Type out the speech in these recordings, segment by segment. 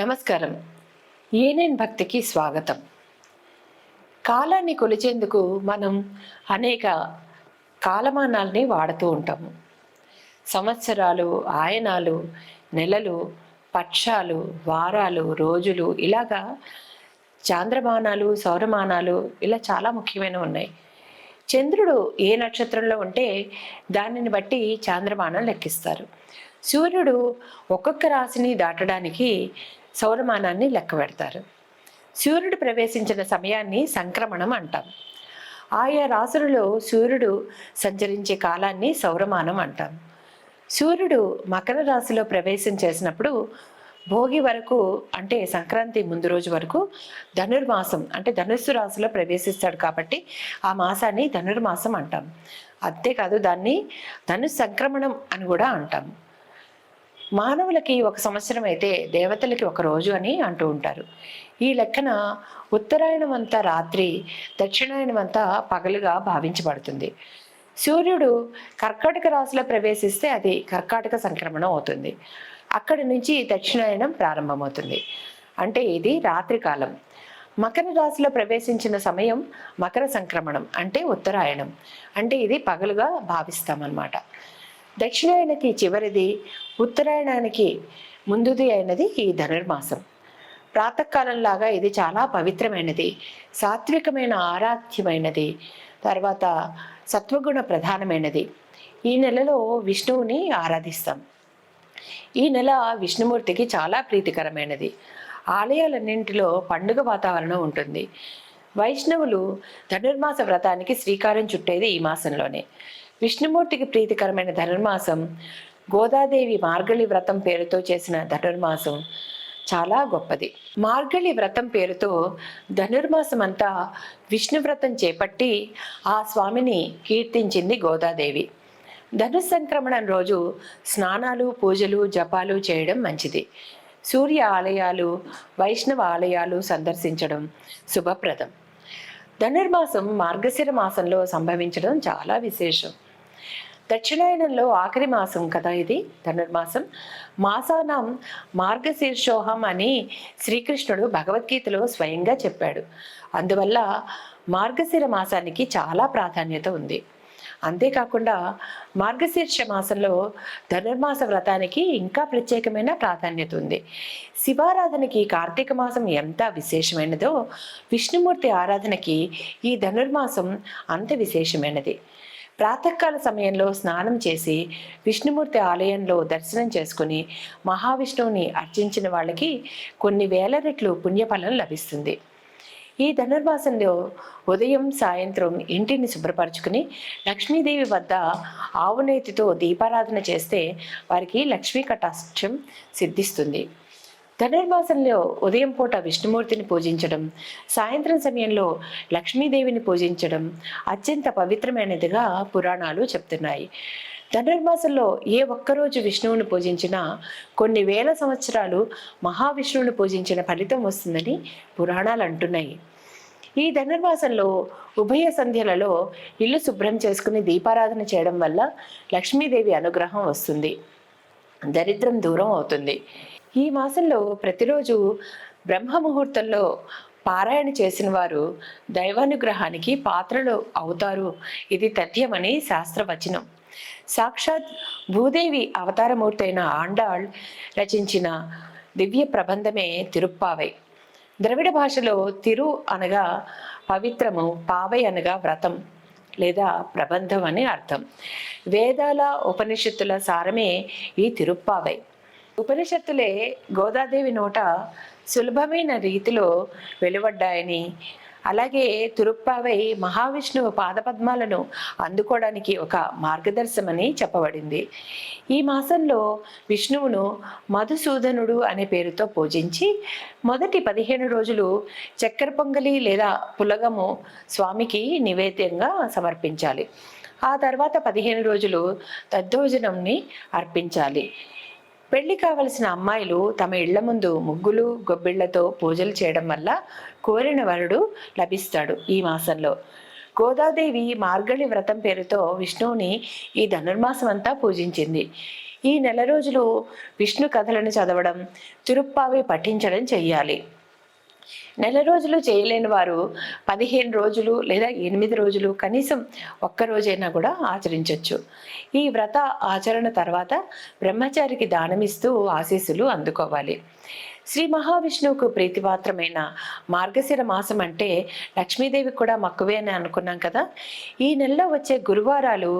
నమస్కారం. ఏనేన్ భక్తికి స్వాగతం. కాలాన్ని కొలిచేందుకు మనం అనేక కాలమానాల్ని వాడుతూ ఉంటాము. సంవత్సరాలు ఆయనాలు నెలలు పక్షాలు వారాలు రోజులు ఇలాగా చాంద్రమానాలు సౌరమానాలు ఇలా చాలా ముఖ్యమైనవి ఉన్నాయి. చంద్రుడు ఏ నక్షత్రంలో ఉంటే దానిని బట్టి చాంద్రమానం లెక్కిస్తారు. సూర్యుడు ఒక్కొక్క రాశిని దాటడానికి సౌరమానాన్ని లెక్క పెడతారు. సూర్యుడు ప్రవేశించిన సమయాన్ని సంక్రమణం అంటాం. ఆయా రాసులలో సూర్యుడు సంచరించే కాలాన్ని సౌరమానం అంటాం. సూర్యుడు మకర రాశిలో ప్రవేశం చేసినప్పుడు భోగి వరకు అంటే సంక్రాంతి ముందు రోజు వరకు ధనుర్మాసం అంటే ధనుస్సు రాశిలో ప్రవేశిస్తాడు కాబట్టి ఆ మాసాన్ని ధనుర్మాసం అంటాం. అంతేకాదు దాన్ని ధనుస్ సంక్రమణం అని కూడా అంటాం. మానవులకి ఒక సంవత్సరం అయితే దేవతలకి ఒక రోజు అని అంటూ ఉంటారు. ఈ లెక్కన ఉత్తరాయణం అంతా రాత్రి దక్షిణాయనం అంతా పగలుగా భావించబడుతుంది. సూర్యుడు కర్కాటక రాశిలో ప్రవేశిస్తే అది కర్కాటక సంక్రమణం అవుతుంది. అక్కడి నుంచి దక్షిణాయనం ప్రారంభమవుతుంది. అంటే ఇది రాత్రికాలం మకర రాశిలో ప్రవేశించిన సమయం మకర సంక్రమణం అంటే ఉత్తరాయణం. అంటే ఇది పగలుగా భావిస్తామన్నమాట. దక్షిణాయనకి చివరిది ఉత్తరాయణానికి ముందుది అయినది ఈ ధనుర్మాసం. ప్రాతకాలంలాగా ఇది చాలా పవిత్రమైనది సాత్వికమైన ఆరాధ్యమైనది తర్వాత సత్వగుణ ప్రధానమైనది. ఈ నెలలో విష్ణువుని ఆరాధిస్తాం. ఈ నెల విష్ణుమూర్తికి చాలా ప్రీతికరమైనది. ఆలయాలన్నింటిలో పండుగ వాతావరణం ఉంటుంది. వైష్ణవులు ధనుర్మాస వ్రతానికి శ్రీకారం చుట్టేది ఈ మాసంలోనే. విష్ణుమూర్తికి ప్రీతికరమైన ధనుర్మాసం గోదాదేవి మార్గళి వ్రతం పేరుతో చేసిన ధనుర్మాసం చాలా గొప్పది. మార్గళి వ్రతం పేరుతో ధనుర్మాసం అంతా విష్ణు వ్రతం చేపట్టి ఆ స్వామిని కీర్తించింది గోదాదేవి. ధను సంక్రమణం రోజు స్నానాలు పూజలు జపాలు చేయడం మంచిది. సూర్య ఆలయాలు వైష్ణవ ఆలయాలు సందర్శించడం శుభప్రదం. ధనుర్మాసం మార్గశిర మాసంలో సంభవించడం చాలా విశేషం. దక్షిణాయనంలో ఆఖరి మాసం కదా ఇది? ధనుర్మాసం. మాసానం మార్గశీర్షోహం అని శ్రీకృష్ణుడు భగవద్గీతలో స్వయంగా చెప్పాడు. అందువల్ల మార్గశిర మాసానికి చాలా ప్రాధాన్యత ఉంది. అంతేకాకుండా మార్గశీర్ష మాసంలో ధనుర్మాస వ్రతానికి ఇంకా ప్రత్యేకమైన ప్రాధాన్యత ఉంది. శివారాధనకి కార్తీక మాసం ఎంత విశేషమైనదో విష్ణుమూర్తి ఆరాధనకి ఈ ధనుర్మాసం అంత విశేషమైనది. ప్రాతకాల సమయంలో స్నానం చేసి విష్ణుమూర్తి ఆలయంలో దర్శనం చేసుకుని మహావిష్ణువుని అర్చించిన వాళ్ళకి కొన్ని వేల రెట్లు పుణ్యఫలం లభిస్తుంది. ఈ ధనుర్మాసంలో ఉదయం సాయంత్రం ఇంటిని శుభ్రపరచుకుని లక్ష్మీదేవి వద్ద ఆవునేతితో దీపారాధన చేస్తే వారికి లక్ష్మీ కటాక్షం సిద్ధిస్తుంది. ధనుర్మాసంలో ఉదయం పూట విష్ణుమూర్తిని పూజించడం సాయంత్రం సమయంలో లక్ష్మీదేవిని పూజించడం అత్యంత పవిత్రమైనదిగా పురాణాలు చెప్తున్నాయి. ధనుర్మాసంలో ఏ ఒక్కరోజు విష్ణువుని పూజించినా కొన్ని వేల సంవత్సరాలు మహావిష్ణువుని పూజించిన ఫలితం వస్తుందని పురాణాలు అంటున్నాయి. ఈ ధనుర్మాసంలో ఉభయ సంధ్యలలో ఇల్లు శుభ్రం చేసుకుని దీపారాధన చేయడం వల్ల లక్ష్మీదేవి అనుగ్రహం వస్తుంది. దరిద్రం దూరం అవుతుంది. ఈ మాసంలో ప్రతిరోజు బ్రహ్మ ముహూర్తంలో పారాయణ చేసిన వారు దైవానుగ్రహానికి పాత్రలు అవుతారు. ఇది తథ్యమని శాస్త్రవచనం. సాక్షాత్ భూదేవి అవతారమూర్తైన ఆండాళ్ రచించిన దివ్య ప్రబంధమే తిరుప్పావై. ద్రవిడ భాషలో తిరు అనగా పవిత్రము పావై అనగా వ్రతం లేదా ప్రబంధం అని అర్థం. వేదాల ఉపనిషత్తుల సారమే ఈ తిరుప్పావై. ఉపనిషత్తులే గోదాదేవి నోట సులభమైన రీతిలో వెలువడ్డాయని. అలాగే తిరుప్పావై మహావిష్ణువు పాదపద్మాలను అందుకోవడానికి ఒక మార్గదర్శమని చెప్పబడింది. ఈ మాసంలో విష్ణువును మధుసూదనుడు అనే పేరుతో పూజించి మొదటి పదిహేను రోజులు చక్కెర పొంగలి లేదా పులగము స్వామికి నివేద్యంగా సమర్పించాలి. ఆ తర్వాత పదిహేను రోజులు దద్దోజనంని అర్పించాలి. పెళ్ళి కావలసిన అమ్మాయిలు తమ ఇళ్ళ ముందు ముగ్గులు గొబ్బిళ్ళతో పూజలు చేయడం వల్ల కోరిన వరుడు లభిస్తాడు ఈ మాసంలో. గోదాదేవి మార్గళి వ్రతం పేరుతో విష్ణువుని ఈ ధనుర్మాసం అంతా పూజించింది. ఈ నెల రోజులు విష్ణు కథలను చదవడం తిరుప్పావి పఠించడం చెయ్యాలి. నెల రోజులు చేయలేని వారు పదిహేను రోజులు లేదా ఎనిమిది రోజులు కనీసం ఒక్క రోజైనా కూడా ఆచరించవచ్చు ఈ వ్రత ఆచరణ తర్వాత బ్రహ్మచారికి దానమిస్తూ ఆశీస్సులు అందుకోవాలి. శ్రీ మహావిష్ణువుకు ప్రీతిపాత్రమైన మార్గశిర మాసం అంటే లక్ష్మీదేవి కూడా మక్కువే అని అనుకున్నాం కదా. ఈ నెలలో వచ్చే గురువారాలు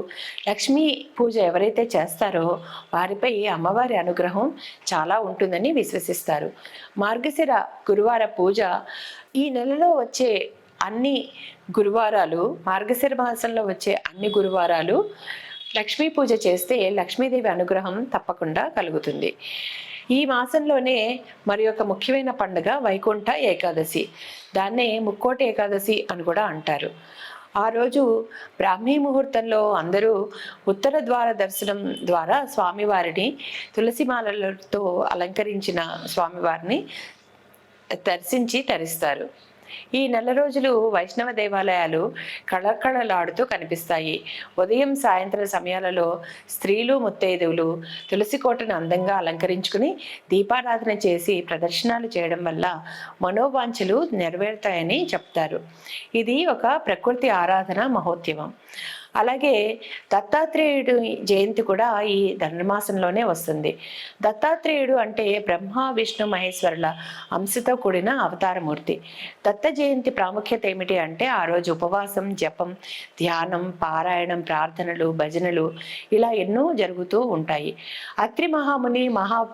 లక్ష్మీ పూజ ఎవరైతే చేస్తారో వారిపై అమ్మవారి అనుగ్రహం చాలా ఉంటుందని విశ్వసిస్తారు. మార్గశిర గురువార పూజ ఈ నెలలో వచ్చే అన్ని గురువారాలు మార్గశిర మాసంలో వచ్చే అన్ని గురువారాలు లక్ష్మీ పూజ చేస్తే లక్ష్మీదేవి అనుగ్రహం తప్పకుండా కలుగుతుంది. ఈ మాసంలోనే మరి యొక్క ముఖ్యమైన పండుగ వైకుంఠ ఏకాదశి. దాన్నే ముక్కోటి ఏకాదశి అని కూడా అంటారు. ఆ రోజు బ్రాహ్మీ ముహూర్తంలో అందరూ ఉత్తర ద్వార దర్శనం ద్వారా స్వామివారిని తులసిమాలలతో అలంకరించిన స్వామివారిని దర్శించి తరిస్తారు. ఈ నెల రోజులు వైష్ణవ దేవాలయాలు కళకళలాడుతూ కనిపిస్తాయి. ఉదయం సాయంత్రం సమయాలలో స్త్రీలు ముత్తైదువులు తులసి కోటను అందంగా అలంకరించుకుని దీపారాధన చేసి ప్రదర్శనలు చేయడం వల్ల మనోవాంఛలు నెరవేరుతాయని చెప్తారు. ఇది ఒక ప్రకృతి ఆరాధన మహోత్సవం. అలాగే దత్తాత్రేయుడు జయంతి కూడా ఈ ధనుర్మాసంలోనే వస్తుంది. దత్తాత్రేయుడు అంటే బ్రహ్మ విష్ణు మహేశ్వరుల అంశతో కూడిన అవతారమూర్తి. దత్త జయంతి ప్రాముఖ్యత ఏమిటి అంటే ఆ రోజు ఉపవాసం జపం ధ్యానం పారాయణం ప్రార్థనలు భజనలు ఇలా ఎన్నో జరుగుతూ ఉంటాయి. అత్రి మహాముని మహా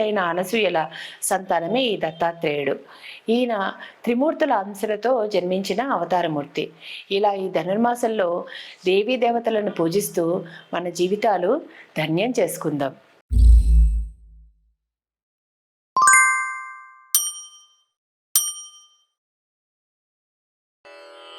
అయిన అనసూయల సంతానమే ఈ దత్తాత్రేయుడు. ఈయన త్రిమూర్తుల అంశలతో జన్మించిన అవతారమూర్తి. ఇలా ఈ ధనుర్మాసంలో దేవీ దేవతలను పూజిస్తూ మన జీవితాలు ధన్యం చేసుకుందాం.